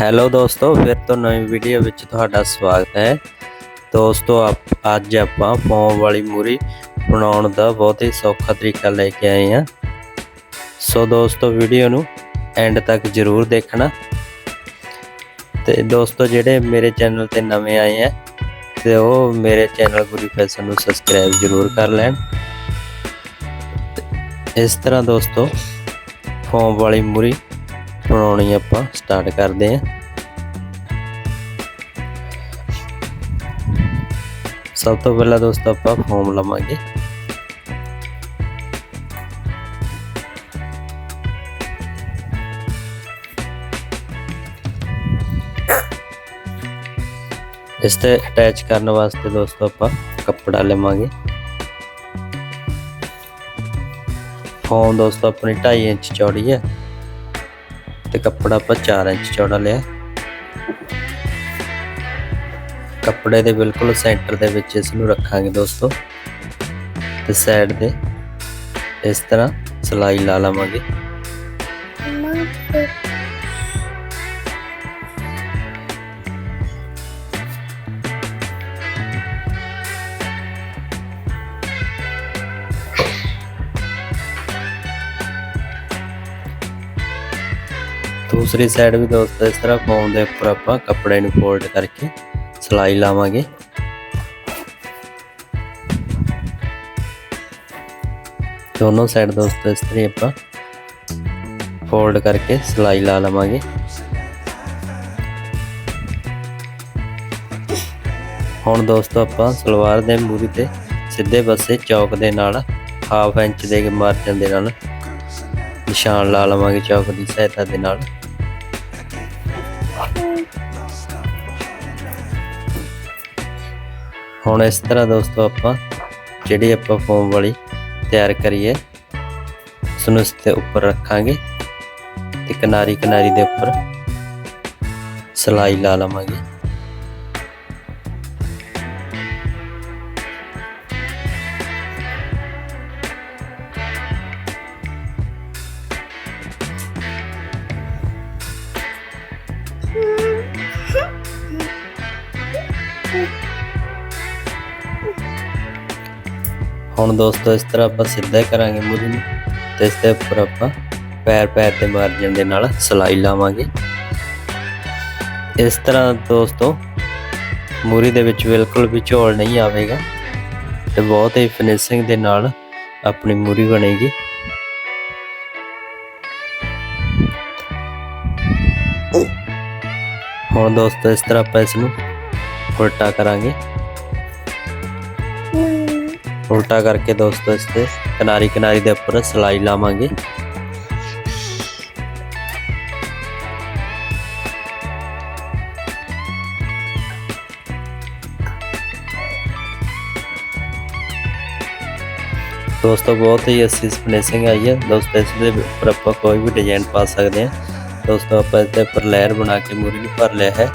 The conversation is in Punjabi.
ਹੈਲੋ ਦੋਸਤੋ, ਫਿਰ ਤੋਂ ਨਵੀਂ ਵੀਡੀਓ ਵਿੱਚ ਤੁਹਾਡਾ ਸਵਾਗਤ ਹੈ। ਦੋਸਤੋ, ਆਪ- ਅੱਜ ਆਪਾਂ ਫੋਮ ਵਾਲੀ ਮੂਰੀ ਬਣਾਉਣ ਦਾ ਬਹੁਤ ਹੀ ਸੌਖਾ ਤਰੀਕਾ ਲੈ ਕੇ ਆਏ ਹਾਂ। ਸੋ ਦੋਸਤੋ ਵੀਡੀਓ ਨੂੰ ਐਂਡ ਤੱਕ ਜ਼ਰੂਰ ਦੇਖਣਾ। ਤੇ ਦੋਸਤੋ, ਜਿਹੜੇ ਮੇਰੇ ਚੈਨਲ ਤੇ ਨਵੇਂ ਆਏ ਆ, ਤੇ ਉਹ ਮੇਰੇ ਚੈਨਲ ਗੁਰੀ ਫੈਸ਼ਨ ਨੂੰ ਸਬਸਕ੍ਰਾਈਬ ਜ਼ਰੂਰ ਕਰ ਲੈਣ। ਇਸ ਤਰ੍ਹਾਂ ਦੋਸਤੋ ਫੋਮ ਵਾਲੀ ਮੂਰੀ ਬਣਾਉਣੀ ਆਪਾਂ ਸਟਾਰਟ ਕਰਦੇ ਹਾਂ ਸਭ ਤੋਂ ਪਹਿਲਾਂ ਦੋਸਤੋ ਆਪਾਂ ਫੋਮ ਲਵਾਂਗੇ। ਇਸ ਤੇ ਅਟੈਚ ਕਰਨ ਵਾਸਤੇ ਦੋਸਤੋ ਆਪਾਂ ਕੱਪੜਾ ਲਵਾਂਗੇ। ਫੋਮ ਦੋਸਤੋ ਆਪਣੀ 2.5 ਇੰਚ ਚੌੜੀ ਹੈ ਤੇ ਕੱਪੜਾ ਆਪਾਂ 4 ਇੰਚ ਚੌੜਾ ਲਿਆ। ਕੱਪੜੇ ਦੇ ਬਿਲਕੁਲ ਸੈਂਟਰ ਦੇ ਵਿੱਚ ਇਸ ਨੂੰ ਰੱਖਾਂਗੇ ਦੋਸਤੋ। ਤੇ ਸਾਈਡ ਤੇ ਇਸ ਤਰ੍ਹਾਂ ਸਲਾਈ ਲਾ ਲਵਾਂਗੇ। ਦੂਸਰੀ ਸਾਈਡ ਵੀ ਦੋਸਤੋ ਇਸ ਤਰ੍ਹਾਂ ਫੋਮ ਦੇ ਉੱਪਰ ਆਪਾਂ ਕੱਪੜੇ ਨੂੰ ਫੋਲਡ ਕਰਕੇ ਸਲਾਈ ਲਾਵਾਂਗੇ। ਦੋਨੋਂ ਸਾਈਡ ਦੋਸਤੋ ਇਸ ਤਰ੍ਹਾਂ ਆਪਾਂ ਫੋਲਡ ਕਰਕੇ ਸਲਾਈ ਲਾ ਲਵਾਂਗੇ। ਹੁਣ ਦੋਸਤੋ ਆਪਾਂ ਸਲਵਾਰ ਦੇ ਮੂਰੀ ਤੇ ਸਿੱਧੇ ਪਾਸੇ ਚੌਕ ਦੇ ਨਾਲ ਹਾਫ ਇੰਚ ਦੇ ਮਾਰਜਨ ਦੇ ਨਾਲ ਨਿਸ਼ਾਨ ਲਾ ਲਵਾਂਗੇ ਚੌਕ ਦੀ ਸਹਾਇਤਾ ਦੇ ਨਾਲ। ਹੁਣ ਇਸ ਤਰ੍ਹਾਂ ਦੋਸਤੋ ਆਪਾਂ ਜਿਹੜੀ ਆਪਾਂ ਫੋਮ ਵਾਲੀ ਤਿਆਰ ਕਰੀਏ ਉਸ ਨੂੰ ਇਸ ਤੇ ਉੱਪਰ ਰੱਖਾਂਗੇ ਤੇ ਕਿਨਾਰੀ ਕਿਨਾਰੀ ਦੇ ਉੱਪਰ ਸਲਾਈ ਲਾ ਲਵਾਂਗੇ। ਹੁਣ ਦੋਸਤੋ, ਇਸ ਤਰ੍ਹਾਂ ਆਪਾਂ ਸਿੱਧਾ ਕਰਾਂਗੇ ਮੂਰੀ ਨੂੰ ਤੇ ਇਸ ਦੇ ਉੱਪਰ ਆਪਾਂ ਪੈਰ ਪੈਰ ਤੇ ਮਾਰਜਨ ਦੇ ਨਾਲ ਸਲਾਈ ਲਾਵਾਂਗੇ। ਇਸ ਤਰ੍ਹਾਂ ਦੋਸਤੋ, ਮੂਰੀ ਦੇ ਵਿੱਚ ਬਿਲਕੁਲ ਵੀ ਝੋਲ ਨਹੀਂ ਆਵੇਗਾ ਤੇ ਬਹੁਤ ਹੀ ਫਿਨਿਸ਼ਿੰਗ ਦੇ ਨਾਲ ਆਪਣੀ ਮੂਰੀ ਬਣੇਗੀ। ਹੁਣ ਦੋਸਤੋ, ਇਸ ਤਰ੍ਹਾਂ ਆਪਾਂ ਇਸ ਨੂੰ ਉਲਟਾ ਕਰਾਂਗੇ। ਉਲਟਾ ਕਰਕੇ ਦੋਸਤੋ ਇਸ ਤੇ ਕਿਨਾਰੀ ਕਿਨਾਰੀ ਦੇ ਉੱਪਰ ਸਲਾਈ ਲਾਵਾਂਗੇ। ਦੋਸਤੋ ਬਹੁਤ ਹੀ ਅੱਛੀ ਫਿਨਿਸ਼ਿੰਗ ਆਈ ਹੈ। ਦੋਸਤੋ ਇਸ ਦੇ ਉੱਪਰ ਆਪਾਂ ਕੋਈ ਵੀ ਡਿਜ਼ਾਈਨ ਪਾ ਸਕਦੇ ਹਾਂ। ਦੋਸਤੋ ਆਪਾਂ ਇਸ ਦੇ ਉੱਪਰ ਲੇਅਰ ਬਣਾ ਕੇ ਮੂਰੀ ਨੂੰ ਭਰ ਲਿਆ ਹੈ।